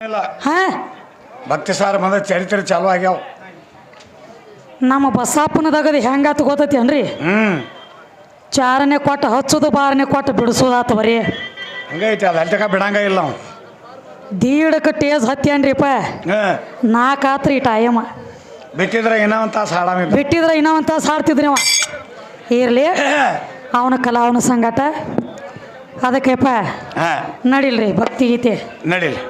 ಹಾ. ಭಕ್ತಿ ಸಾರ ಬಂದ ಚರಿತ್ರೆ ಚಾಲು ಆಗ್ಯಾವ. ನಮ್ಮ ಬಸಾಪನದಾಗದು ಹೆಂಗಾತು ಗೊತ್ತೈತಿ ಅನ್ರಿ ಹ್ಮ್. ಚಾರನೇ ಕೊಟ್ಟು ಹಚ್ಚೋದು ಬಾರನೇ ಕೊಟ್ಟು ಬಿಡಿಸೋದಾತು ಬರೀ. ಹಂಗೈತಿ ಅದು ಅಲ್ಲಿ ತಕ ಬಿಡಂಗ ಇಲ್ಲ ನಾವು ದೀಡಕ್ಕೆ ಟೇಜ್ ಹತ್ಯಾನ್ರಿಪ್ಪ ಹ್ಮ್ ನಾಲ್ಕು ಆತ್ರಿ ಈ ಟೈಮ ಬಿಟ್ಟಿದ್ರೆ ಏನೋ ಒಂದು ತಾಸು ಹಾಡಾಮಿಲ್ಲ ಬಿಟ್ಟಿದ್ರೆ ಇನ್ನೂ ಒಂದು ತಾಸು ಹಾಡ್ತಿದ್ರಿ ಅವ. ಇರಲಿ. ಅವನ ಕಲಾ ಅವನ ಸಂಗಟ. ಅದಕ್ಕೆಪ್ಪ ನಡಿಲ್ರಿ ಭಕ್ತಿ ಗೀತೆ. ನಡೀಲಿ.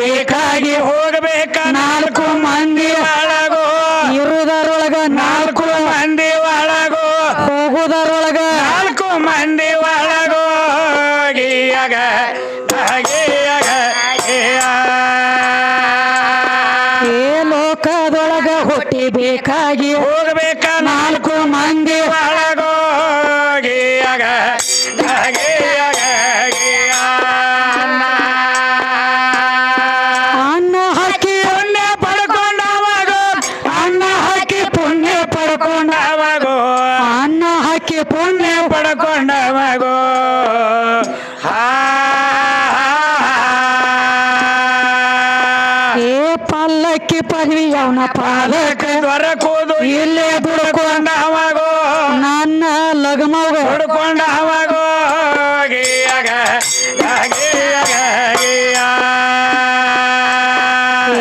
ಬೇಕಾಗಿ ಹೋಗಬೇಕ. ನಾಲ್ಕು ಮಂದಿ ಒಳಗೋ. ಇರುವುದರೊಳಗ ನಾಲ್ಕು ಮಂದಿ ಒಳಗೋ. ಹೋಗುವುದರೊಳಗ ನಾಲ್ಕು ಮಂದಿ ಒಳಗೋಗಿಯಾಗ ಹಾಗೆಯಾಗ ಏ ಲೋಕದೊಳಗ ಹುಟ್ಟಿ ಬೇಕಾಗಿ ಹೋಗಬೇಕ. ನಾಲ್ಕು ಪುಣ್ಯ ಪಡ್ಕೊಂಡವಾಗೋ ಏ ಪಲ್ಲಕ್ಕಿ ಪದವಿ ಅವನ ಪಾಲಕ. ದೊರಕೋದು ಇಲ್ಲೇ ದುಡ್ಕೊಂಡ ಅವಾಗೋ ನನ್ನ ಲಗಮಗ. ಹುಡ್ಕೊಂಡ ಗೀಯಾ.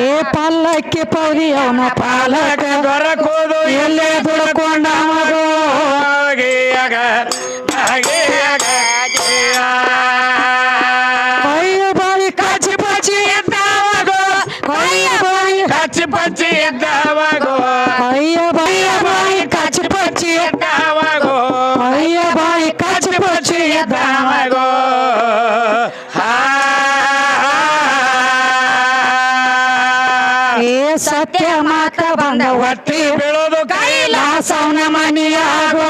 ಏ ಪಲ್ಲಕ್ಕಿ ಪದವಿ ಅವನ ಪಾಲಕ. ದೊರಕೋದು ಎಲ್ಲೇ ದುಡ್ಕೊಂಡ ಸತ್ಯ ಮಾತ ಬಂದ ಹೊಟ್ಟಿ ಬೀಳೋದು ಕೈಲಾಸವನ ಮನೆಯಾಗೋ.